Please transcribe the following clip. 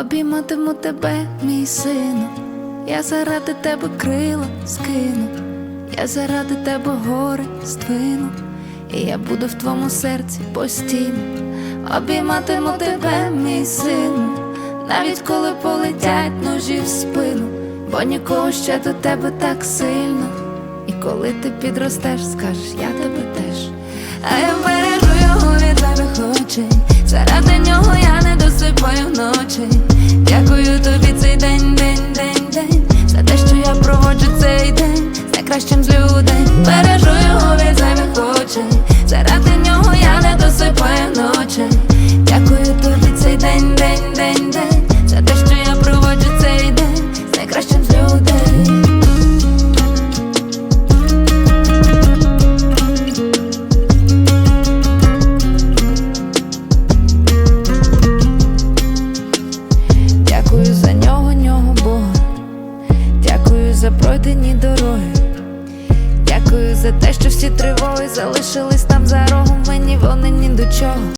Обійматиму тебе, мій сину, я заради тебе крила скину, я заради тебе гори здвину, і я буду в твоєму серці постійно. Обійматиму тебе, мій сину, навіть коли полетять ножі в спину, бо нікого ще до тебе так сильно. І коли ти підростеш, скажеш, я тебе теж. Проводжу цей день найкращим з людей. Бережу за пройдені дороги. Дякую за те, що всі тривоги залишились там за рогом. Мені вони ні до чого.